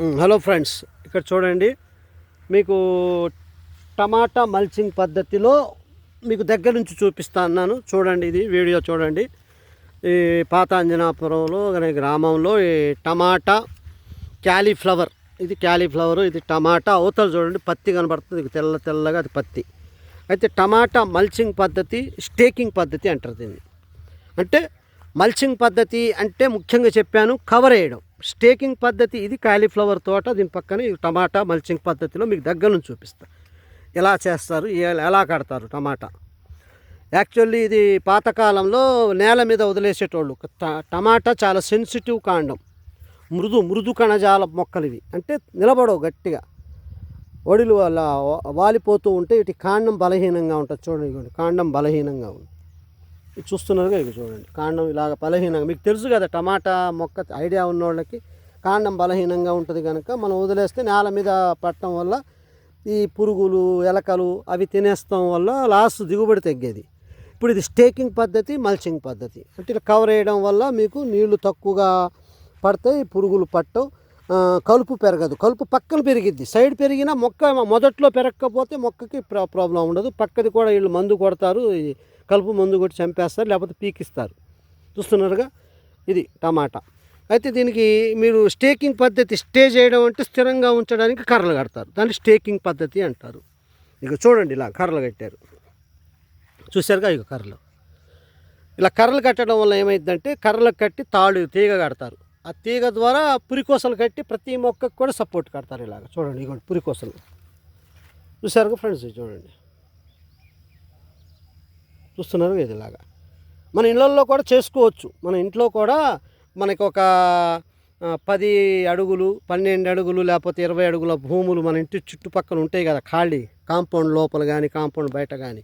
Hello friends ఇక్కడ చూడండి. మీకు టమాటా మల్చింగ్ పద్ధతిలో మీకు దగ్గర నుంచి చూపిస్తా అన్నాను. చూడండి ఇది వీడియో చూడండి. ఈ పాత అంజనాపురంలో గ్రామంలో ఈ టమాటా క్యాలీఫ్లవర్ ఇది క్యాలీఫ్లవర్ ఇది టమాటా. అవతల చూడండి పత్తి కనబడుతుంది. ఇది తెల్ల తెల్లగా అది పత్తి. అయితే టమాటా మల్చింగ్ పద్ధతి స్టేకింగ్ పద్ధతి అంటారు దీన్ని. అంటే మల్చింగ్ పద్ధతి అంటే ముఖ్యంగా చెప్పాను కవర్ వేయడం. స్టేకింగ్ పద్ధతి ఇది కాలీఫ్లవర్ తోట దీని పక్కన టమాటా మల్చింగ్ పద్ధతిలో మీకు దగ్గర నుంచి చూపిస్తా. ఎలా చేస్తారు ఎలా కడతారు టమాటా. యాక్చువల్లీ ఇది పాతకాలంలో నేల మీద వదిలేసేటోళ్ళు. ట- టమాటా చాలా సెన్సిటివ్ కాండం. మృదు మృదు కణజాల మొక్కలు ఇవి అంటే నిలబడవు గట్టిగా. ఒడిలు అలా వాలిపోతూ ఉంటే ఇటు కాండం బలహీనంగా ఉంటుంది. చూడండి కాండం బలహీనంగా ఉంది. చూస్తున్నారుగా ఇక చూడండి. కాండం ఇలాగ బలహీనంగా మీకు తెలుసు కదా టమాటా మొక్క ఐడియా ఉన్న వాళ్ళకి కాండం బలహీనంగా ఉంటుంది కనుక మనం వదిలేస్తే నేల మీద పట్టడం వల్ల ఈ పురుగులు ఎలకలు అవి తినేస్తాం వల్ల లాస్ట్ దిగుబడి తగ్గేది. ఇప్పుడు ఇది స్టేకింగ్ పద్ధతి మల్చింగ్ పద్ధతి. అంటే ఇలా కవర్ వేయడం వల్ల మీకు నీళ్ళు తక్కువగా పడతాయి పురుగులు పట్టవు కలుపు పెరగదు. కలుపు పక్కన పెరిగిద్ది. సైడ్ పెరిగినా మొక్క మొదట్లో పెరగకపోతే మొక్కకి ప్రా ప్రాబ్లం ఉండదు. పక్కది కూడా వీళ్ళు మందు కొడతారు కలుపు మందు కొట్టి చంపేస్తారు లేకపోతే పీకిస్తారు. చూస్తున్నారుగా? ఇది టమాటా. అయితే దీనికి మీరు స్టేకింగ్ పద్ధతి స్టే చేయడం అంటే స్థిరంగా ఉంచడానికి కర్రలు కడతారు. దాన్ని స్టేకింగ్ పద్ధతి అంటారు. ఇక చూడండి ఇలా కర్రలు కట్టారు. చూశారుగా ఇక కర్రలు. ఇలా కర్రలు కట్టడం వల్ల ఏమైందంటే కర్రలు కట్టి తాళ్ళు తీగ కడతారు. ఆ తీగ ద్వారా పురికోసలు కట్టి ప్రతి మొక్కకు కూడా సపోర్ట్ కడతారు ఇలాగ. చూడండి ఇగోండి పురికోసలు. చూసారుగా ఫ్రెండ్స్? చూడండి. చూస్తున్నారు ఇదిలాగా. మన ఇళ్ళల్లో కూడా చేసుకోవచ్చు. మన ఇంట్లో కూడా మనకి ఒక పది అడుగులు పన్నెండు అడుగులు లేకపోతే ఇరవై అడుగుల భూములు మన ఇంటి చుట్టుపక్కల ఉంటాయి కదా ఖాళీ కాంపౌండ్ లోపల కానీ కాంపౌండ్ బయట కానీ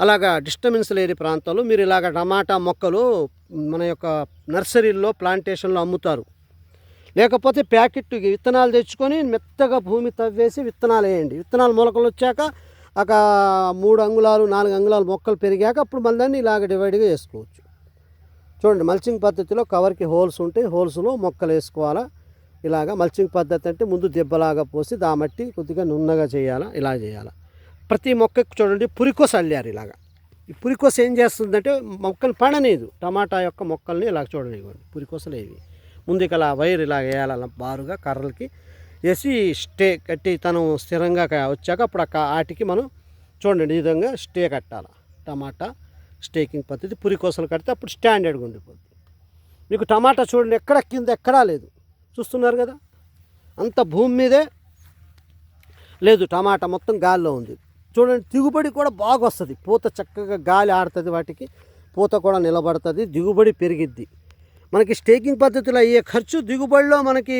అలాగా డిస్టర్బెన్స్ లేని ప్రాంతాల్లో మీరు ఇలాగ టమాటా మొక్కలు మన యొక్క నర్సరీల్లో ప్లాంటేషన్లో అమ్ముతారు. లేకపోతే ప్యాకెట్ విత్తనాలు తెచ్చుకొని మెత్తగా భూమి తవ్వేసి విత్తనాలు వేయండి. విత్తనాలు మొలకలు వచ్చాక ఒక మూడు అంగుళాలు నాలుగు అంగుళాలు మొక్కలు పెరిగాక అప్పుడు మళ్ళీ దాన్ని ఇలాగ డివైడ్గా వేసుకోవచ్చు చూడండి మల్చింగ్ పద్ధతిలో కవర్కి హోల్స్ ఉంటాయి హోల్స్లో మొక్కలు వేసుకోవాలా? ఇలాగ మల్చింగ్ పద్ధతి అంటే ముందు దెబ్బలాగా పోసి దా మట్టి కొద్దిగా నున్నగా చేయాలా? ఇలా చేయాలా? ప్రతి మొక్కకు చూడండి పురికోస అల్లారు ఇలాగా. ఈ పురికోస ఏం చేస్తుందంటే మొక్కలు పడనేదు. టమాటా యొక్క మొక్కల్ని ఇలా చూడండి ఇవ్వండి పురికోసలు ఇవి ముందుకు అలా వైర్ ఇలా వేయాలి బారుగా కర్రలకి వేసి స్టే కట్టి తను స్థిరంగా వచ్చాక అప్పుడు ఆ ఆటికి మనం చూడండి ఈ విధంగా స్టే కట్టాలి. టమాటా స్టేకింగ్ పద్ధతి పురికోసలు కడితే అప్పుడు స్టాండర్డ్గా ఉండిపోద్ది. మీకు టమాటా చూడండి ఎక్కడ కింద ఎక్కడా లేదు. చూస్తున్నారు కదా? అంత భూమి మీదే లేదు టమాటా మొత్తం గాలిలో ఉంది. చూడండి దిగుబడి కూడా బాగా వస్తుంది పూత చక్కగా గాలి ఆడుతుంది వాటికి. పూత కూడా నిలబడుతుంది. దిగుబడి పెరిగిద్ది. మనకి స్టేకింగ్ పద్ధతిలో అయ్యే ఖర్చు దిగుబడిలో మనకి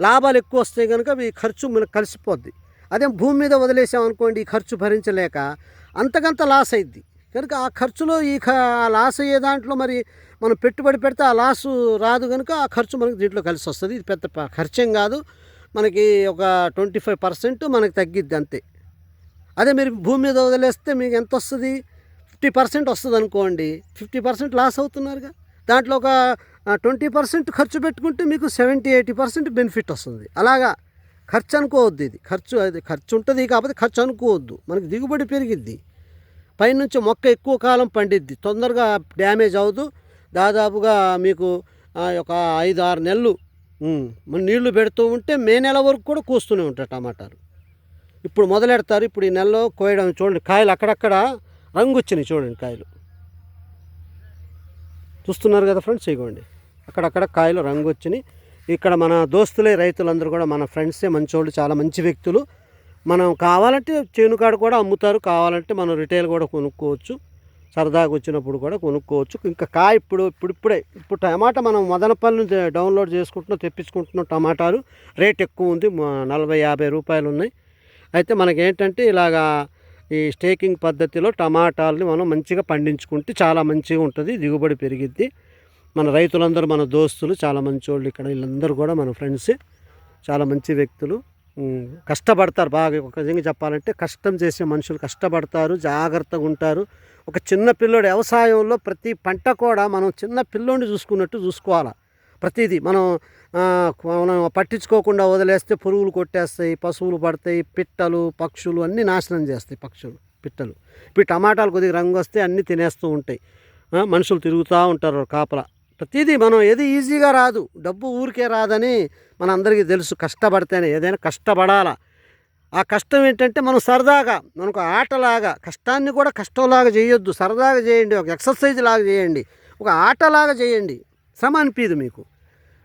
లాభాలు ఎక్కువ వస్తాయి కనుక ఈ ఖర్చు మనకు కలిసిపోద్ది. అదే భూమి మీద వదిలేసామనుకోండి ఈ ఖర్చు భరించలేక అంతకంత లాస్ అయింది కనుక ఆ ఖర్చులో ఈ లాస్ అయ్యే దాంట్లో మరి మనం పెట్టుబడి పెడితే ఆ లాసు రాదు కనుక ఆ ఖర్చు మనకి దీంట్లో కలిసి వస్తుంది. ఇది పెద్ద ఖర్చేం కాదు. మనకి ఒక ట్వంటీ ఫైవ్ పర్సెంట్ మనకి తగ్గిద్ది అంతే. అదే మీరు భూమి మీద వదిలేస్తే మీకు ఎంత వస్తుంది? ఫిఫ్టీ పర్సెంట్ వస్తుంది అనుకోండి ఫిఫ్టీ పర్సెంట్ లాస్ అవుతున్నారుగా. దాంట్లో ఒక ట్వంటీ పర్సెంట్ ఖర్చు పెట్టుకుంటే మీకు సెవెంటీ ఎయిటీ పర్సెంట్ బెనిఫిట్ వస్తుంది. అలాగా ఖర్చు అనుకోవద్దు ఇది. ఖర్చు అది ఖర్చు ఉంటుంది కాకపోతే ఖర్చు అనుకోవద్దు. మనకి దిగుబడి పెరిగిద్ది. పైనుంచి మొక్క ఎక్కువ కాలం పండిద్ది. తొందరగా డ్యామేజ్ అవ్వదు. దాదాపుగా మీకు ఒక ఐదు ఆరు నెలలు నీళ్ళు పెడుతూ ఉంటే మే నెల వరకు కూడా కూస్తూనే ఉంటాయి టమాటాలు. ఇప్పుడు మొదలెడతారు. ఇప్పుడు ఈ నెలలో కోయడం చూడండి. కాయలు అక్కడక్కడ రంగు వచ్చినాయి చూడండి కాయలు. చూస్తున్నారు కదా ఫ్రెండ్స్? ఇగోండి. అక్కడక్కడ కాయలు రంగు వచ్చినాయి ఇక్కడ మన దోస్తులే రైతులందరూ కూడా మన ఫ్రెండ్సే మంచోళ్ళు చాలా మంచి వ్యక్తులు. మనం కావాలంటే చేనుకాడ కూడా అమ్ముతారు కావాలంటే మనం రిటైల్ కూడా కొనుక్కోవచ్చు. సరదాగా వచ్చినప్పుడు కూడా కొనుక్కోవచ్చు. ఇంకా కాయ ఇప్పుడు ఇప్పుడు ఇప్పుడే ఇప్పుడు టమాటా మనం మదనపల్లి నుంచి డౌన్లోడ్ చేసుకుంటున్నాం తెప్పించుకుంటున్నాం టమాటాలు. రేట్ ఎక్కువ ఉంది నలభై యాభై రూపాయలు ఉన్నాయి. అయితే మనకేంటంటే ఇలాగా ఈ స్టేకింగ్ పద్ధతిలో టమాటాలని మనం మంచిగా పండించుకుంటే చాలా మంచిగా ఉంటుంది దిగుబడి పెరిగిద్ది. మన రైతులందరూ మన దోస్తులు చాలా మంచి వాళ్ళు ఇక్కడ వీళ్ళందరూ కూడా మన ఫ్రెండ్స్ చాలా మంచి వ్యక్తులు. కష్టపడతారు. బాగా ఒక విధంగా చెప్పాలంటే కష్టం చేసే మనుషులు కష్టపడతారు జాగ్రత్తగా ఉంటారు. ఒక చిన్న పిల్లోడు వ్యవసాయంలో ప్రతి పంట కూడా మనం చిన్న పిల్లోడిని చూసుకున్నట్టు చూసుకోవాలి? ప్రతిదీ మనం మనం పట్టించుకోకుండా వదిలేస్తే పురుగులు కొట్టేస్తాయి పశువులు పడతాయి పిట్టలు పక్షులు అన్నీ నాశనం చేస్తాయి పక్షులు పిట్టలు. ఇప్పుడు టమాటాలు కొద్దిగా రంగు వస్తే అన్నీ తినేస్తూ ఉంటాయి. మనుషులు తిరుగుతూ ఉంటారు కాపలా. ప్రతిదీ మనం ఏది ఈజీగా రాదు. డబ్బు ఊరికే రాదని మన అందరికీ తెలుసు. కష్టపడితేనే ఏదైనా కష్టపడాలా. ఆ కష్టం ఏంటంటే మనం సరదాగా మనకు ఆటలాగా కష్టాన్ని కూడా కష్టంలాగా చేయొద్దు. సరదాగా చేయండి. ఒక ఎక్సర్సైజ్ లాగా చేయండి. ఒక ఆటలాగా చేయండి. శ్రమ అనిపించదు మీకు.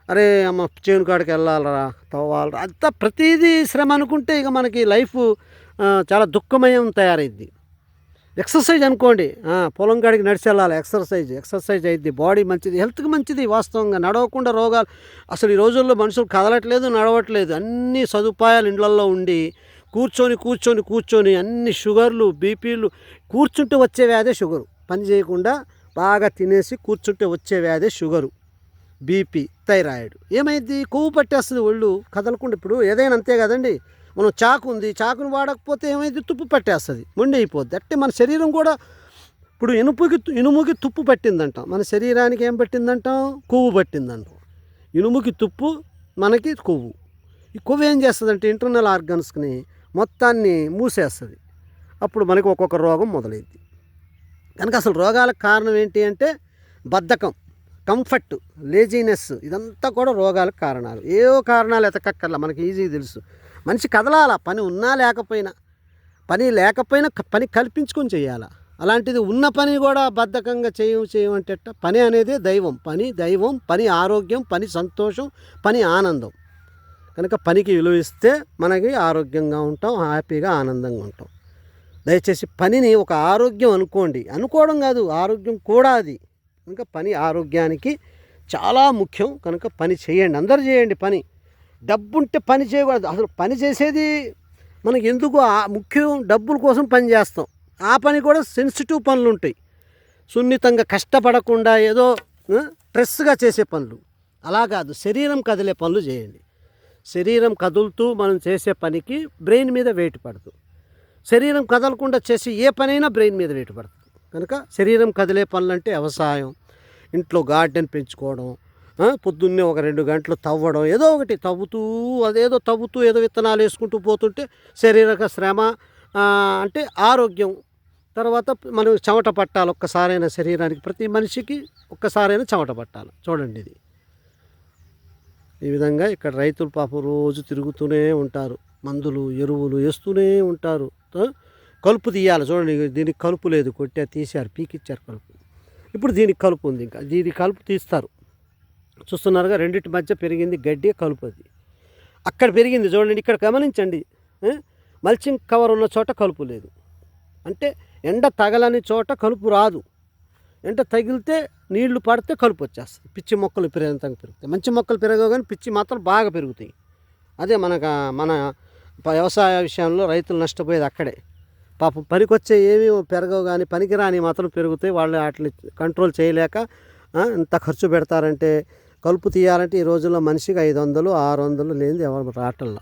అరే అమ్మ చేను కాడికి వెళ్ళాలరా తవ్వాలరా. అంతా ప్రతిదీ శ్రమ అనుకుంటే ఇక మనకి లైఫ్ చాలా దుఃఖమయం తయారైద్ది. ఎక్సర్సైజ్ అనుకోండి. పొలం కాడికి నడిచి వెళ్ళాలి. ఎక్సర్సైజ్ ఎక్సర్సైజ్ అయింది బాడీ మంచిది హెల్త్కి మంచిది వాస్తవంగా. నడవకుండా రోగాలు అసలు ఈ రోజుల్లో మనుషులు కదలట్లేదు నడవట్లేదు. అన్ని సదుపాయాలు ఇండ్లల్లో ఉండి కూర్చొని కూర్చొని కూర్చొని అన్ని షుగర్లు బీపీలు కూర్చుంటే వచ్చే వ్యాధే షుగరు. పని చేయకుండా బాగా తినేసి కూర్చుంటే వచ్చే వ్యాధే షుగరు. BP thyroid. ఏమైంది కొవ్వు పట్టేస్తుంది ఒళ్ళు. కదలకుండా ఇప్పుడు ఏదైనా అంతే కదండి. మనం చాకు ఉంది చాకును వాడకపోతే ఏమైంది? తుప్పు పట్టేస్తుంది. మొండి అయిపోద్ది అంటే మన శరీరం కూడా ఇప్పుడు ఇనుపుకి ఇనుముకి తుప్పు పట్టిందంటాం. మన శరీరానికి ఏం పట్టిందంటాం? కొవ్వు పట్టిందంటాం. ఇనుముకి తుప్పు మనకి కొవ్వు. ఈ కొవ్వు ఏం చేస్తుందంటే ఇంటర్నల్ ఆర్గన్స్ని మొత్తాన్ని మూసేస్తుంది. అప్పుడు మనకి ఒక్కొక్క రోగం మొదలైంది కనుక అసలు రోగాలకు కారణం ఏంటి అంటే బద్ధకం కంఫర్ట్ లేజీనెస్ ఇదంతా కూడా రోగాలకు కారణాలు. ఏవో కారణాలు ఎతకక్కర్లా. మనకి ఈజీ తెలుసు. మనిషి కదలాల? పని ఉన్నా లేకపోయినా. పని లేకపోయినా పని కల్పించుకొని చేయాలా? అలాంటిది ఉన్న పని కూడా బద్ధకంగా చేయం చేయమంటేట పని అనేది దైవం. పని దైవం పని ఆరోగ్యం పని సంతోషం పని ఆనందం. కనుక పనికి విలువ ఇస్తే మనకి ఆరోగ్యంగా ఉంటాం హ్యాపీగా ఆనందంగా ఉంటాం. దయచేసి పనిని ఒక ఆరోగ్యం అనుకోండి. అనుకోవడం కాదు ఆరోగ్యం కూడా అది. కనుక పని ఆరోగ్యానికి చాలా ముఖ్యం. కనుక పని చేయండి. అందరు చేయండి పని. డబ్బుంటే పని చేయకూడదు. అసలు పని చేసేది మనకి ఎందుకు ఆ- ముఖ్యం డబ్బుల కోసం పని చేస్తాం. ఆ పని కూడా సెన్సిటివ్ పనులు ఉంటాయి సున్నితంగా కష్టపడకుండా ఏదో స్ట్రెస్గా చేసే పనులు. అలా కాదు. శరీరం కదిలే పనులు చేయండి. శరీరం కదులుతూ మనం చేసే పనికి బ్రెయిన్ మీద వెయిట్ పడదు. శరీరం కదలకుండా చేసి ఏ పనైనా బ్రెయిన్ మీద వెయిట్ పడుతుంది కనుక శరీరం కదిలే పనులు అంటే వ్యవసాయం ఇంట్లో గార్డెన్ పెంచుకోవడం పొద్దున్నే ఒక రెండు గంటలు తవ్వడం ఏదో ఒకటి తవ్వుతూ అదేదో తవ్వుతూ ఏదో విత్తనాలు వేసుకుంటూ పోతుంటే శారీరక శ్రమ అంటే ఆరోగ్యం. తర్వాత మనం చెమట పట్టాలి ఒక్కసారైనా శరీరానికి ప్రతి మనిషికి ఒక్కసారైనా చెమట పట్టాలి. చూడండి ఇది. ఈ విధంగా ఇక్కడ రైతులు పాపం రోజు తిరుగుతూనే ఉంటారు. మందులు ఎరువులు వేస్తూనే ఉంటారు. కలుపు తీయాలి. చూడండి దీనికి కలుపు లేదు. కొట్టే తీశారు పీకిచ్చారు కలుపు. ఇప్పుడు దీనికి కలుపు ఉంది ఇంకా. దీనికి కలుపు తీస్తారు. చూస్తున్నారుగా రెండింటి మధ్య పెరిగింది గడ్డి కలుపు అది. అక్కడ పెరిగింది చూడండి ఇక్కడ గమనించండి మల్చింగ్ కవర్ ఉన్న చోట కలుపు లేదు. అంటే ఎండ తగలని చోట కలుపు రాదు. ఎండ తగిలితే నీళ్ళు పడితే కలుపు వచ్చేస్తుంది. పిచ్చి మొక్కలు విపరీతంగా పెరుగుతాయి. మంచి మొక్కలు పెరగవు కానీ పిచ్చి మాత్రం బాగా పెరుగుతాయి. అదే మనకు మన వ్యవసాయ విషయంలో రైతులు నష్టపోయేది అక్కడే. పాపం పనికొచ్చే ఏమీ పెరగవు కానీ పనికిరాని మాత్రం పెరుగుతాయి. వాళ్ళు వాటిని కంట్రోల్ చేయలేక ఎంత ఖర్చు పెడతారంటే కలుపు తీయాలంటే ఈ రోజుల్లో మనిషికి ఐదు వందలు ఆరు వందలు లేనిది ఎవరు రావట్లా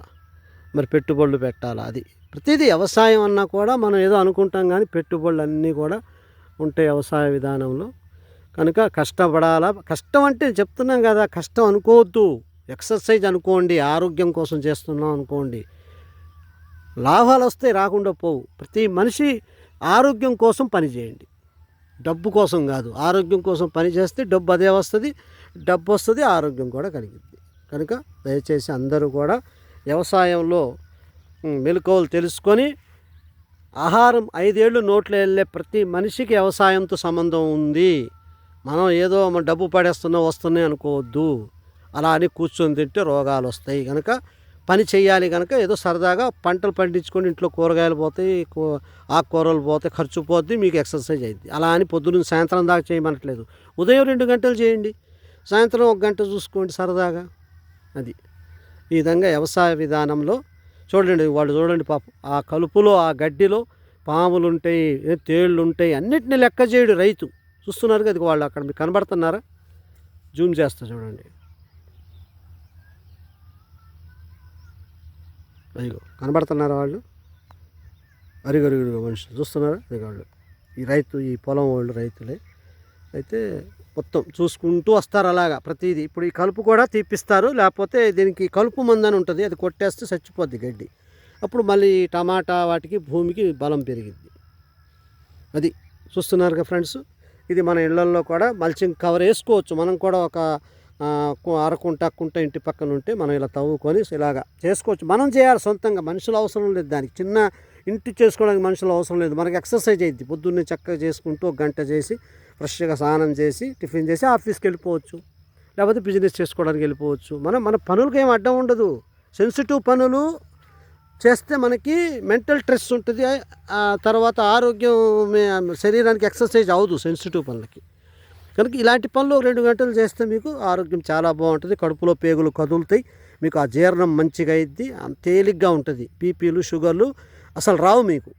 మరి పెట్టుబడులు పెట్టాలా అది. ప్రతిదీ వ్యవసాయం అన్నా కూడా మనం ఏదో అనుకుంటాం కానీ పెట్టుబడులు అన్నీ కూడా ఉంటాయి వ్యవసాయ విధానంలో. కనుక కష్టపడాలా కష్టం అంటే చెప్తున్నాం కదా కష్టం అనుకోవద్దు. ఎక్సర్సైజ్ అనుకోండి ఆరోగ్యం కోసం చేస్తున్నాం అనుకోండి. లాభాలు వస్తే రాకుండా పోవు. ప్రతి మనిషి ఆరోగ్యం కోసం పని చేయండి డబ్బు కోసం కాదు ఆరోగ్యం కోసం పని చేస్తే డబ్బు అదే వస్తుంది డబ్బు వస్తుంది ఆరోగ్యం కూడా కలిగింది కనుక దయచేసి అందరూ కూడా వ్యవసాయంలో మెలకువలు తెలుసుకొని ఆహారం ఐదేళ్ళు నోట్లో వెళ్ళే ప్రతి మనిషికి వ్యవసాయంతో సంబంధం ఉంది. మనం ఏదో మన డబ్బు పడేస్తున్నా వస్తున్నాయి అనుకోవద్దు. అలా అని కూర్చొని తింటే రోగాలు వస్తాయి. కనుక పని చేయాలి కనుక ఏదో సరదాగా పంటలు పండించుకొని ఇంట్లో కూరగాయలు పోతాయి ఆకుకూరలు పోతాయి ఖర్చు పోద్ది మీకు ఎక్సర్సైజ్ అయింది అలా అని పొద్దున్న సాయంత్రం దాకా చేయమనట్లేదు. ఉదయం రెండు గంటలు చేయండి. సాయంత్రం ఒక గంట చూసుకోండి సరదాగా. అది. ఈ విధంగా వ్యవసాయ విధానంలో చూడండి వాళ్ళు చూడండి పాపం. ఆ కలుపులో ఆ గడ్డిలో పాములు ఉంటాయి తేళ్ళు ఉంటాయి అన్నిటిని లెక్క చేయడు రైతు. చూస్తున్నారు కదా వాళ్ళు అక్కడ మీకు కనబడుతున్నారా? జూమ్ చేస్తా చూడండి. అదిగో కనబడుతున్నారు వాళ్ళు. అరిగరుగురుగా మనుషులు చూస్తున్నారా. అదిగో వాళ్ళు. ఈ రైతు ఈ పొలం వాళ్ళు రైతులే. అయితే మొత్తం చూసుకుంటూ వస్తారు అలాగా ప్రతిదీ. ఇప్పుడు ఈ కలుపు కూడా తీపిస్తారు. లేకపోతే దీనికి కలుపు మందని అని ఉంటుంది. అది కొట్టేస్తే చచ్చిపోద్ది గడ్డి. అప్పుడు మళ్ళీ టమాటా వాటికి భూమికి బలం పెరిగింది అది చూస్తున్నారుగా ఫ్రెండ్స్? ఇది మన ఇళ్ళల్లో కూడా మల్చింగ్ కవర్ వేసుకోవచ్చు. మనం కూడా ఒక అరకుంట కుంట ఇంటి పక్కన ఉంటే మనం ఇలా తవ్వుకొని ఇలాగా చేసుకోవచ్చు. మనం చేయాలి సొంతంగా మనుషులు అవసరం లేదు దానికి. చిన్న ఇంటి చేసుకోవడానికి మనుషులు అవసరం లేదు. మనకి ఎక్సర్సైజ్ అయింది పొద్దున్నే చక్కగా చేసుకుంటూ ఒక గంట చేసి ఫ్రెష్గా స్నానం చేసి టిఫిన్ చేసి ఆఫీస్కి వెళ్ళిపోవచ్చు. లేకపోతే బిజినెస్ చేసుకోవడానికి వెళ్ళిపోవచ్చు. మనం మన పనులకి ఏం అడ్డం ఉండదు. సెన్సిటివ్ పనులు చేస్తే మనకి మెంటల్ స్ట్రెస్ ఉంటుంది. తర్వాత ఆరోగ్యం శరీరానికి ఎక్సర్సైజ్ అవ్వదు సెన్సిటివ్ పనులకి. కనుక ఇలాంటి పనులు రెండు గంటలు చేస్తే మీకు ఆరోగ్యం చాలా బాగుంటుంది. కడుపులో పేగులు కదులుతాయి. మీకు ఆ జీర్ణం మంచిగా అయింది తేలిగ్గా ఉంటుంది. బీపీలు షుగర్లు అసలు రావు మీకు.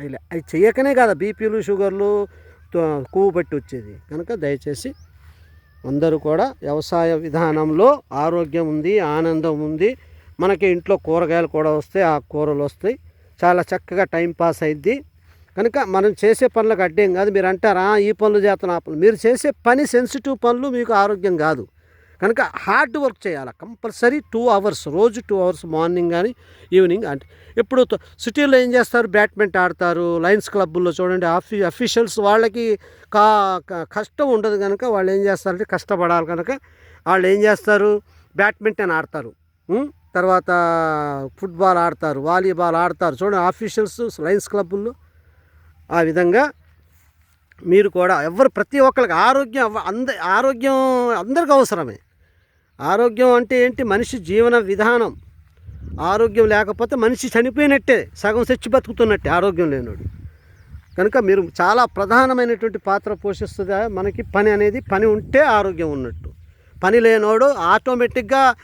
అవి అవి చేయకనే కదా. బీపీలు షుగర్లు తో- కొవ్వు పట్టి వచ్చేది. కనుక దయచేసి అందరూ కూడా వ్యవసాయ విధానంలో ఆరోగ్యం ఉంది ఆనందం ఉంది. మనకి ఇంట్లో కూరగాయలు కూడా వస్తాయి. ఆ కూరలు వస్తాయి. చాలా చక్కగా టైం పాస్ అయింది కనుక మనం చేసే పనులకు అడ్డేం కాదు. మీరు అంటారా ఈ పనులు చేస్తున్న ఆ పనులు. మీరు చేసే పని సెన్సిటివ్ పనులు మీకు ఆరోగ్యం కాదు. కనుక హార్డ్ వర్క్ చేయాలి? కంపల్సరీ టూ అవర్స్ రోజు టూ అవర్స్ మార్నింగ్ కానీ ఈవినింగ్ అంటే ఇప్పుడు సిటీలో ఏం చేస్తారు? బ్యాడ్మింటన్ ఆడతారు లయన్స్ క్లబ్బుల్లో చూడండి ఆఫీ అఫీషియల్స్ వాళ్ళకి కా క- కష్టం ఉండదు కనుక వాళ్ళు ఏం చేస్తారంటే కష్టపడాలి కనుక వాళ్ళు ఏం చేస్తారు? బ్యాడ్మింటన్ ఆడతారు. తర్వాత ఫుట్బాల్ ఆడతారు వాలీబాల్ ఆడతారు. చూడండి ఆఫీషియల్స్ లయన్స్ క్లబ్బుల్లో ఆ విధంగా మీరు కూడా ఎవరు ప్రతి ఒక్కరికి ఆరోగ్యం అంద ఆరోగ్యం అందరికి అవసరమే. ఆరోగ్యం అంటే ఏంటి? మనిషి జీవన విధానం. ఆరోగ్యం లేకపోతే మనిషి చనిపోయినట్టే సగం చచ్చి బతుకుతున్నట్టే ఆరోగ్యం లేనోడు. కనుక మీరు చాలా ప్రధానమైనటువంటి పాత్ర పోషిస్తుంది? మనకి పని అనేది పని ఉంటే ఆరోగ్యం ఉన్నట్టు. పని లేనోడు ఆటోమేటిక్గా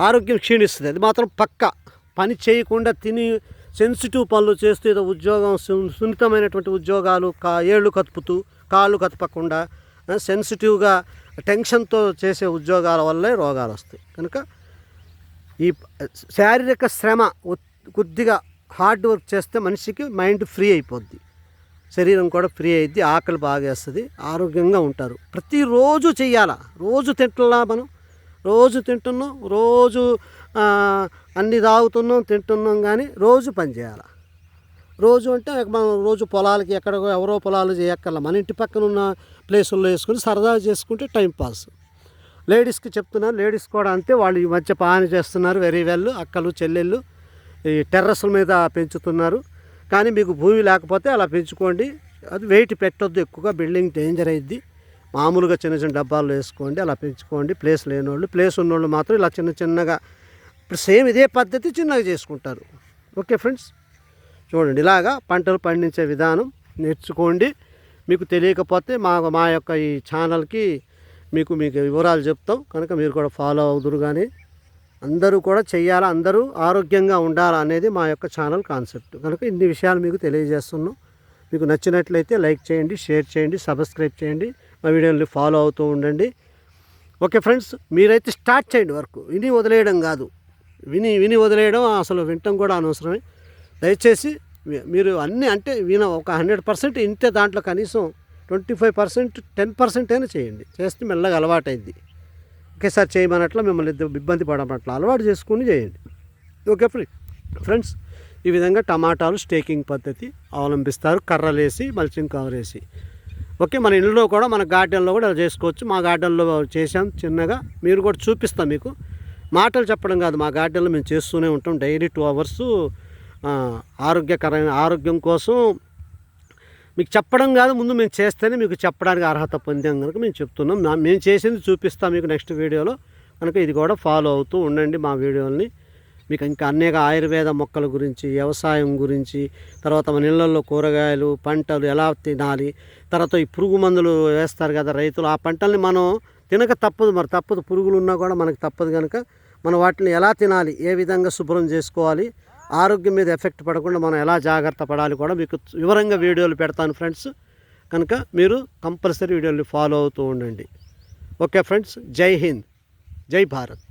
ఆరోగ్యం క్షీణిస్తుంది. అది మాత్రం పక్క. పని చేయకుండా తిని సెన్సిటివ్ పనులు చేస్తూ ఏదో ఉద్యోగం సు- సున్నితమైనటువంటి ఉద్యోగాలు కా ఏళ్ళు కతుపుతూ కాళ్ళు కదపకుండా సెన్సిటివ్గా టెన్షన్తో చేసే ఉద్యోగాల వల్లే రోగాలు వస్తాయి. కనుక ఈ శారీరక శ్రమ కొద్దిగా హార్డ్ వర్క్ చేస్తే మనిషికి మైండ్ ఫ్రీ అయిపోద్ది. శరీరం కూడా ఫ్రీ అయిద్ది ఆకలి బాగేస్తుంది ఆరోగ్యంగా ఉంటారు. ప్రతిరోజు చెయ్యాలా? రోజు తింటున్నా మనం? రోజు తింటున్నాం రోజు అన్ని తాగుతున్నాం తింటున్నాం కానీ రోజు పని చేయాలి. రోజు అంటే మనం రోజు పొలాలకి ఎక్కడ ఎవరో పొలాలు చేయక్కర్ల. మన ఇంటి పక్కన ఉన్న ప్లేసుల్లో వేసుకుని సరదా చేసుకుంటే టైం పాస్. లేడీస్కి చెప్తున్నారు లేడీస్ కూడా అంతే. వాళ్ళు ఈ మధ్య పాని చేస్తున్నారు. వెరీ వెల్ అక్కలు చెల్లెళ్ళు ఈ టెర్రస్ల మీద పెంచుతున్నారు. కానీ మీకు భూమి లేకపోతే అలా పెంచుకోండి. అది వెయిట్ పెట్టొద్దు ఎక్కువగా. బిల్డింగ్ డేంజర్ అయ్యిద్ది మామూలుగా చిన్న చిన్న డబ్బాల్లో వేసుకోండి అలా పెంచుకోండి. ప్లేస్ లేనోళ్ళు ప్లేస్ ఉన్నోళ్ళు మాత్రం ఇలా చిన్న చిన్నగా ఇప్పుడు సేమ్ ఇదే పద్ధతి చిన్నగా చేసుకుంటారు. Okay friends? చూడండి ఇలాగా పంటలు పండించే విధానం నేర్చుకోండి. మీకు తెలియకపోతే మా మా యొక్క ఈ ఛానల్కి మీకు మీకు వివరాలు చెప్తాం. కనుక మీరు కూడా ఫాలో అవుదురు కానీ అందరూ కూడా చేయాలా అందరూ ఆరోగ్యంగా ఉండాలా అనేది మా యొక్క ఛానల్ కాన్సెప్ట్. కనుక ఇన్ని విషయాలు మీకు తెలియజేస్తున్నాం. మీకు నచ్చినట్లయితే లైక్ చేయండి షేర్ చేయండి సబ్స్క్రైబ్ చేయండి. మా వీడియోని ఫాలో అవుతూ ఉండండి. ఓకే ఫ్రెండ్స్ మీరైతే స్టార్ట్ చేయండి వర్క్. ఇది వదిలేయడం కాదు. విని విని వదిలేయడం అసలు వినటం కూడా అనవసరమే. దయచేసి మీరు అన్నీ అంటే విన ఒక హండ్రెడ్ పర్సెంట్ ఇంతే దాంట్లో కనీసం twenty five percent ten percent అయినా చేయండి. చేస్తే మెల్లగా అలవాటైంది ఒకేసారి చేయమన్నట్లు మిమ్మల్ని ఇద్దరు ఇబ్బంది పడమట్ల అలవాటు చేసుకుని చేయండి. ఓకే ఫ్రీ ఫ్రెండ్స్ ఈ విధంగా టమాటాలు స్టేకింగ్ పద్ధతి అవలంబిస్తారు. కర్రలేసి మల్చింగ్ కవర్ వేసి ఓకే మన ఇంట్లో కూడా మన గార్డెన్లో కూడా చేసుకోవచ్చు. మా గార్డెన్లో చేసాం చిన్నగా. మీరు కూడా చూపిస్తాం మీకు. మాటలు చెప్పడం కాదు మా గార్డెన్లో మేము చేస్తూనే ఉంటాం. డైలీ టూ అవర్స్ ఆరోగ్యకరమైన ఆరోగ్యం కోసం మీకు చెప్పడం కాదు ముందు మేము చేస్తేనే మీకు చెప్పడానికి అర్హత పొందాం కనుక మేము చెప్తున్నాం. మేము చేసింది చూపిస్తాం మీకు నెక్స్ట్ వీడియోలో. కనుక ఇది కూడా ఫాలో అవుతూ ఉండండి మా వీడియోని మీకు ఇంకా అనేక ఆయుర్వేద మొక్కల గురించి వ్యవసాయం గురించి తర్వాత మన ఇళ్ళలో కూరగాయలు పంటలు ఎలా తినాలి తర్వాత ఈ పురుగు మందులు వేస్తారు కదా రైతులు ఆ పంటల్ని మనం తినక తప్పదు మరి తప్పదు. పురుగులు ఉన్నా కూడా మనకు తప్పదు కనుక మనం వాటిని ఎలా తినాలి ఏ విధంగా శుభ్రం చేసుకోవాలి ఆరోగ్యం మీద ఎఫెక్ట్ పడకుండా మనం ఎలా జాగ్రత్త పడాలి కూడా మీకు వివరంగా వీడియోలు పెడతాను ఫ్రెండ్స్. కనుక మీరు కంపల్సరీ వీడియోని ఫాలో అవుతూ ఉండండి. ఓకే ఫ్రెండ్స్ జై హింద్. జై భారత్.